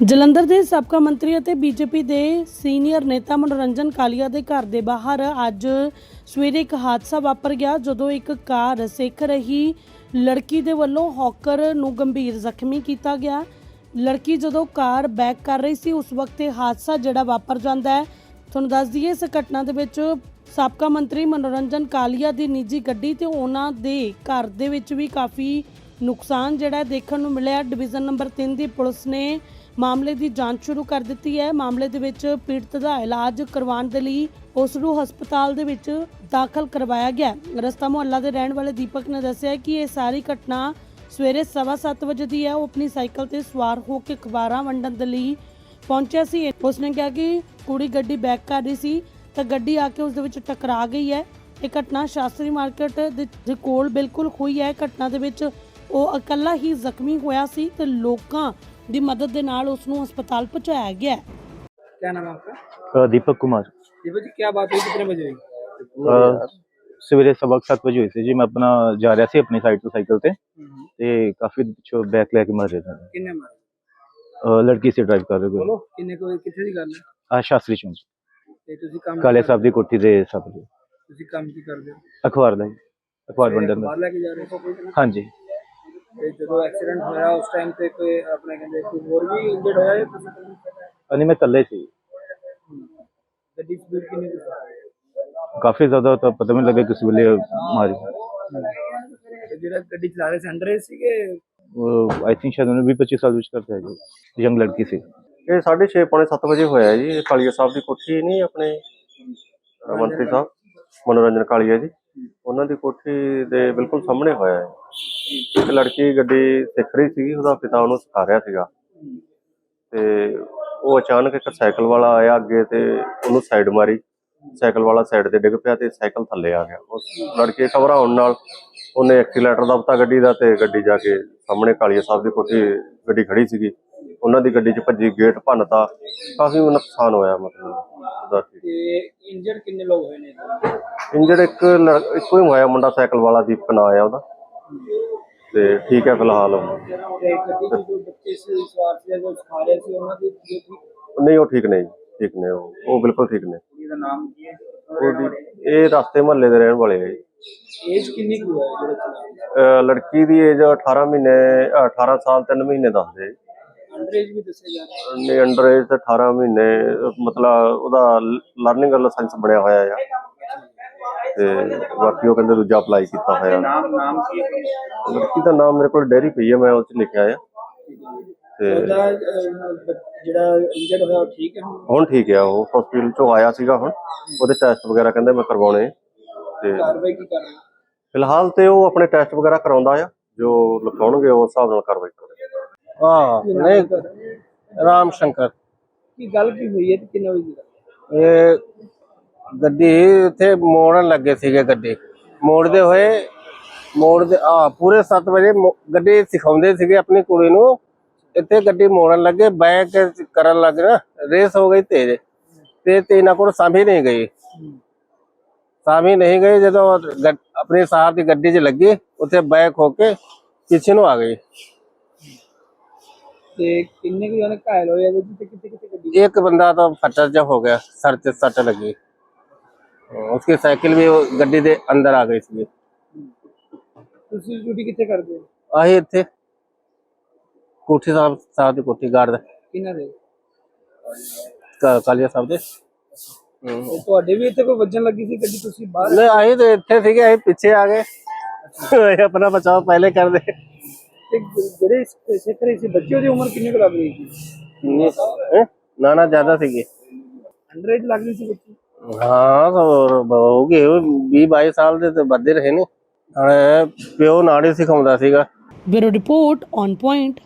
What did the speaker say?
ਜਲੰਧਰ ਦੇ ਸਾਬਕਾ ਮੰਤਰੀ ਅਤੇ ਬੀਜੇਪੀ ਦੇ ਸੀਨੀਅਰ ਨੇਤਾ ਮਨੋਰੰਜਨ ਕਾਲੀਆ ਦੇ ਘਰ ਦੇ ਬਾਹਰ ਅੱਜ ਸਵੇਰੇ ਇੱਕ ਹਾਦਸਾ ਵਾਪਰ ਗਿਆ, ਜਦੋਂ ਇੱਕ ਕਾਰ ਸਿੱਖ ਰਹੀ ਲੜਕੀ ਦੇ ਵੱਲੋਂ ਹੌਕਰ ਨੂੰ ਗੰਭੀਰ ਜ਼ਖਮੀ ਕੀਤਾ ਗਿਆ। ਲੜਕੀ ਜਦੋਂ ਕਾਰ ਬੈਕ ਕਰ ਰਹੀ ਸੀ, ਉਸ ਵਕਤ ਇਹ ਹਾਦਸਾ ਜਿਹੜਾ ਵਾਪਰ ਜਾਂਦਾ ਹੈ। ਤੁਹਾਨੂੰ ਦੱਸ ਦਈਏ, ਇਸ ਘਟਨਾ ਦੇ ਵਿੱਚ ਸਾਬਕਾ ਮੰਤਰੀ ਮਨੋਰੰਜਨ ਕਾਲੀਆ ਦੀ ਨਿੱਜੀ ਗੱਡੀ ਤੇ ਉਹਨਾਂ ਦੇ ਘਰ ਦੇ ਵਿੱਚ ਵੀ ਕਾਫੀ ਨੁਕਸਾਨ ਜਿਹੜਾ ਦੇਖਣ ਨੂੰ ਮਿਲਿਆ। ਡਿਵੀਜ਼ਨ ਨੰਬਰ 3 ਦੀ ਪੁਲਿਸ ਨੇ ਮਾਮਲੇ ਦੀ ਜਾਂਚ ਸ਼ੁਰੂ ਕਰ ਦਿੱਤੀ ਹੈ। ਮਾਮਲੇ ਦੇ ਵਿੱਚ ਪੀੜਤ ਦਾ ਇਲਾਜ ਕਰਵਾਉਣ ਦੇ ਲਈ ਉਸ ਨੂੰ ਹਸਪਤਾਲ ਦੇ ਵਿੱਚ ਦਾਖਲ ਕਰਵਾਇਆ ਗਿਆ। ਰਸਤਾ ਮੁਹੱਲਾ ਦੇ ਰਹਿਣ ਵਾਲੇ ਦੀਪਕ ਨੇ ਦੱਸਿਆ ਕਿ ਇਹ ਸਾਰੀ ਘਟਨਾ ਸਵੇਰੇ 7:30 ਵਜੇ ਦੀ ਹੈ। ਉਹ ਆਪਣੀ ਸਾਈਕਲ ਤੇ ਸਵਾਰ ਹੋ ਕੇ ਅਖਬਾਰਾਂ ਵੰਡਣ ਦੇ ਲਈ ਪਹੁੰਚਿਆ ਸੀ। ਉਸਨੇ ਕਿਹਾ ਕਿ ਕੁੜੀ ਗੱਡੀ ਬੈਕ ਕਰ ਰਹੀ ਸੀ ਤਾਂ ਗੱਡੀ ਆ ਕੇ ਉਸ ਦੇ ਵਿੱਚ ਟਕਰਾ ਗਈ ਹੈ। ਇਹ ਘਟਨਾ ਸ਼ਾਸਤਰੀ ਮਾਰਕੀਟ ਦੇ ਦੇ ਕੋਲ ਬਿਲਕੁਲ ਹੋਈ ਹੈ। ਘਟਨਾ ਦੇ ਵਿੱਚ ਉਹ ਇਕੱਲਾ ਹੀ ਜ਼ਖਮੀ ਹੋਇਆ ਸੀ ਤੇ ਲੋਕਾਂ ਦੀ ਮਦਦ ਦੇ ਨਾਲ ਉਸ ਨੂੰ ਹਸਪਤਾਲ ਪਹੁੰਚਾਇਆ ਗਿਆ ਹੈ क्या नाम है आपका अ, दीपक कुमार दीपक जी क्या बात हुई कितने बजे हुई ਅ, ਸਵੇਰੇ ਸਵਾ ਕੁ ਸੱਤ ਵਜੇ ਹੋਈ ਸੀ ਜੀ ਮੈਂ ਆਪਣਾ ਜਾ ਰਿਹਾ ਸੀ ਆਪਣੀ ਸਾਈਡ ਤੋਂ ਸਾਈਕਲ ਤੇ ਤੇ ਕਾਫੀ ਪਿੱਛੋਂ ਬੈਕ ਲੈ ਕੇ ਮਾਰ ਰਿਹਾ ਸੀ किन्ने मारा ਅ, ਲੜਕੀ ਸੀ ਡਰਾਈਵ ਕਰ ਰਹੀ ਕੋਈ ਕਿੰਨੇ ਕੋਈ ਕਿੱਥੇ ਦੀ ਗੱਲ ਹੈ ਆ ਸ਼ਾਸਤਰੀ ਚੌਂਕ ਤੇ ਤੁਸੀਂ ਕੰਮ ਕਾਲੇ ਸਾਹਿਬ ਦੀ ਕੋਠੀ ਦੇ ਸਭ ਦੇ ਤੁਸੀਂ ਕੰਮ ਕੀ ਕਰਦੇ ਹੋ ਅਖਬਾਰ ਦਾ ਜੀ, ਅਖਬਾਰ ਵੰਡਣ ਦਾ ਬਾਹਰ ਲੈ ਕੇ ਜਾ ਰਹੇ ਹੋ ਹਾਂਜੀ ਤੇ ਜਦੋਂ ਐਕਸੀਡੈਂਟ ਹੋਇਆ ਉਸ ਟਾਈਮ ਤੇ ਕੋਈ ਆਪਣੇ ਕਹਿੰਦੇ ਕੋਈ ਹੋਰ ਵੀ ਇੰਜਰਡ ਹੋਇਆ ਜਾਂ ਤੁਸੀਂ ਇਕੱਲੇ? ਅਨੀ ਮੈਂ ਇਕੱਲੇ ਸੀ। ਗੱਡੀ ਸਪੀਡ ਕਿੰਨੀ ਕੁ ਸੀ? ਕਾਫੀ ਜ਼ਿਆਦਾ ਤਾਂ ਪਤਾ ਨਹੀਂ ਲੱਗਾ ਕਿਸ ਵੇਲੇ ਮਾਰੀ। ਤੇ ਜਿਹੜਾ ਗੱਡੀ ਚਲਾ ਰਹੇ ਸੀ ਅੰਡਰ ਸੀਗੇ? ਆਈ ਥਿੰਕ ਸ਼ਾਇਦ ਉਹਨੇ 20 25 ਸਾਲ ਵਿੱਚ ਕਰਤਾ ਹੈ ਜੀ। ਯੰਗ ਲੜਕੀ ਸੀ। ਇਹ 6:30 ਪੌਣੇ 7 ਵਜੇ ਹੋਇਆ ਜੀ। ਇਹ ਕਾਲੀਆ ਸਾਹਿਬ ਦੀ ਕੋਠੀ ਨਹੀਂ ਆਪਣੇ? ਮੰਤਰੀ ਸਾਹਿਬ। ਮਨੋਰੰਜਨ ਕਾਲੀਆ ਜੀ। ਉਹਨਾਂ ਦੀ ਕੋਠੀ ਦੇ ਬਿਲਕੁਲ ਸਾਹਮਣੇ ਹੋਇਆ ਹੈ। ਇੱਕ ਲੜਕੀ ਗੱਡੀ ਸਿੱਖ ਰਹੀ ਸੀਗੀ ਉਹਦਾ ਪਿਤਾ ਉਹਨੂੰ ਸਿਖਾ ਰਿਹਾ ਸੀਗਾ। ਤੇ ਉਹ ਅਚਾਨਕ ਇੱਕ ਸਾਈਕਲ ਵਾਲਾ ਆਇਆ ਅੱਗੇ ਤੇ ਉਹਨੂੰ ਸਾਈਡ ਮਾਰੀ। ਸਾਈਕਲ ਵਾਲਾ ਸਾਈਡ ਤੇ ਡਿੱਗ ਪਿਆ ਤੇ ਸਾਈਕਲ ਥੱਲੇ ਆ ਗਿਆ। ਉਸ ਲੜਕੇ ਘਬਰਾਉਣ ਨਾਲ ਉਹਨੇ ਐਕਸੀਲੇਟਰ ਦਬਤਾ ਗੱਡੀ ਦਾ ਤੇ ਗੱਡੀ ਜਾ ਕੇ ਸਾਹਮਣੇ ਕਾਲੀਆ ਸਾਹਿਬ ਦੀ ਕੋਠੀ ਗੱਡੀ ਖੜੀ ਸੀਗੀ। ਉਹਨਾਂ ਦੀ ਗੱਡੀ 'ਚ ਭੱਜੀ ਗੇਟ ਭੰਨਤਾ। ਕਾਫੀ ਨੁਕਸਾਨ ਹੋਇਆ ਮਤਲਬ ਤੇ ਇੰਜਰਡ ਕਿੰਨੇ ਲੋਕ ਹੋਏ ਨੇ? ਇੰਜਰਡ ਇੱਕ ਇੱਕੋ ਹੀ ਹੋਇਆ ਮੁੰਡਾ ਸਾਈਕਲ ਵਾਲਾ ਦੀਪਕ ਨਾਂ ਆਇਆ ਉਹਦਾ। ਤੇ ਠੀਕ ਹੈ ਫਿਲਹਾਲ ਉਹ। ਤੇ ਗੱਡੀ 'ਚ ਜੋ ਬੱਚੇ ਸੀ ਸਵਾਰ ਸੀ ਜੋ ਸਿਖਾ ਰਹੇ ਸੀ ਉਹਨਾਂ ਦੀ ਕੀ ਨਹੀਂ, ਉਹ ਠੀਕ ਨਹੀਂ, ਠੀਕ ਨੇ ਉਹ ਉਹ ਬਿਲਕੁਲ ਠੀਕ ਨੇ ਦਾ ਨਾਮ ਕੀ ਹੈ ਉਹਦੀ ਇਹ ਰਸਤੇ ਮਹੱਲੇ ਦੇ ਰਹਿਣ ਵਾਲੇ ਹੈ ਜੀ। ਏਜ ਕਿੰਨੀ ਕੁ ਹੈ ਜਿਹੜੇ ਚਲਾ ਅਹ ਲੜਕੀ ਦੀ ਏਜ 18 ਮਹੀਨੇ ਅਹ 18 ਸਾਲ 3 ਮਹੀਨੇ ਦੱਸਦੇ ਅੰਡਰ ਏਜ ਵੀ ਦੱਸਿਆ ਜਾ ਰਿਹਾ ਨੇ ਅੰਡਰ ਏਜ 18 ਮਹੀਨੇ ਅਹ ਮਤਲਬ ਉਹਦਾ ਲਰਨਿੰਗ ਲਾਇਸੈਂਸ ਬਣਿਆ ਹੋਇਆ ਆ। ਤੇ ਬਾਕੀ ਉਹ ਕਹਿੰਦੇ ਦੂਜਾ ਅਪਲਾਈ ਕੀਤਾ ਹੋਇਆ। ਨਾਮ ਨਾਮ ਕੀ ਹੈ? ਲੜਕੀ ਦਾ ਨਾਮ ਮੇਰੇ ਕੋਲ ਡੈਰੀ ਪਈ ਹੈ ਮੈਂ ਉਹ ਚ ਲਿਖਿਆ ਆ। ਤੇ ਉਹਦਾ ਜਿਹੜਾ ਇੰਜਰਡ ਹੋਇਆ ਉਹ ਠੀਕ ਹੈ ਹੁਣ? ਹੁਣ ਠੀਕ ਆ ਉਹ ਹਸਪੀਟਲ ਚੋਂ ਆਇਆ ਸੀਗਾ ਹੁਣ। ਉਹਦੇ ਟੈਸਟ ਵਗੈਰਾ ਕਹਿੰਦੇ ਮੈਂ ਕਰਵਾਉਣੇ ਤੇ ਕਾਰਵਾਈ ਕੀ ਕਰ ਰਹੇ ਹੋ? ਫਿਲਹਾਲ ਤੇ ਉਹ ਆਪਣੇ ਟੈਸਟ ਵਗੈਰਾ ਕਰਾਉਂਦਾ ਆ। ਜੋ ਲਿਖਾਉਣਗੇ ਉਸ ਹਿਸਾਬ ਨਾਲ ਕਾਰਵਾਈ ਕਰਾਂਗੇ। ਹਾਂ ਕੀ ਨਾਮ ਨਹੀਂ ਤੁਹਾਡਾ? ਰਾਮ ਸ਼ੰਕਰ। ਕੀ ਗੱਲ ਕੀ ਹੋਈ ਹੈ ਤੇ ਕਿੰਨੇ ਵਜੇ ਦੀ ਗੱਲ ਹੈ? ਇਹ ਗੱਡੀ ਉੱਥੇ ਮੋੜਨ ਲੱਗੇ ਸੀਗੇ ਗੱਡੀ। ਮੋੜਦੇ ਹੋਏ ਮੋੜਦੇ ਆ ਪੂਰੇ 7 ਵਜੇ ਗੱਡੀ ਸਿਖਾਉਂਦੇ ਸੀਗੇ ਆਪਣੀ ਕੁੜੀ ਨੂੰ ਇੱਥੇ ਗੱਡੀ ਮੋੜਨ ਲੱਗੇ ਬੈਕ ਕਰਨ ਲੱਗ ਨਾ ਰੇਸ ਹੋ ਗਈ ਤੇਜ਼। ਤੇ ਤੇ ਇਹਨਾਂ ਕੋਲ ਸਾਂਭੀ ਨਹੀਂ ਗਈ ਸਾਂਭੀ ਨਹੀਂ ਗਈ ਜਦੋਂ ਆਪਣੇ ਸਾਹ ਦੀ ਗੱਡੀ 'ਚ ਲੱਗੀ ਉੱਥੇ ਬੈਕ ਹੋ ਕੇ ਪਿੱਛੇ ਨੂੰ ਆ ਗਈ ਘਾਇਲ ਹੋਏ ਇੱਕ ਬੰਦਾ ਤਾਂ ਫੱਟੜ ਜਾ ਹੋ ਗਿਆ ਸਰ ਤੇ ਸੱਟ ਲੱਗੀ। उसकी साइकिल भी वो गड्डी के अंदर आ गई थी ਤੁਸੀਂ ਡਿਊਟੀ ਕਿੱਥੇ ਕਰਦੇ ਹੋ ਆਹੀ ਇੱਥੇ ਕੋਠੀ ਸਾਹਿਬ ਸਾਹਿਬ ਦੀ ਕੋਠੀ ਗਾਰਡ ਕਿੰਨਾ ਦੇ ਕਾਲੀਆ ਸਾਹਿਬ ਦੇ ਹਮ। ਤੇ ਤੁਹਾਡੇ ਵੀ ਇੱਥੇ ਕੋਈ ਵੱਜਣ ਲੱਗੀ ਸੀ ਗੱਡੀ ਤੁਸੀਂ ਬਾਹਰ ਨਹੀਂ ਆਹੀ ਤੇ ਇੱਥੇ ਸੀਗੇ ਅਸੀਂ ਪਿੱਛੇ ਆ ਗਏ ਇਹ ਆਪਣਾ ਬਚਾਓ ਪਹਿਲੇ ਕਰਦੇ ਤੇ ਜਿਹੜੇ ਇਸ- ਸਿੱਖ ਰਹੇ ਸੀ ਬੱਚੇ ਦੀ ਉਮਰ ਕਿੰਨੀ ਕੁ ਲੱਗ ਰਹੀ ਸੀ ਹੈਂ? ਨਾ ਨਾ ਜ਼ਿਆਦਾ ਸੀਗੇ ਅੰਡਰ ਏਜ ਲੱਗ ਰਹੀ ਸੀ ਬੱਚੀ ਹਾਂ, ਹੋਰ ਹੋ ਗਏ 20 22 ਸਾਲ ਦੇ ਤੇ ਵੱਧੇ ਰਹੇ ਨੇ। ਨਾਲੇ ਪਿਓ ਨਾਲੇ ਸਿਖਾਉਂਦਾ ਸੀਗਾ। Bureau report on point.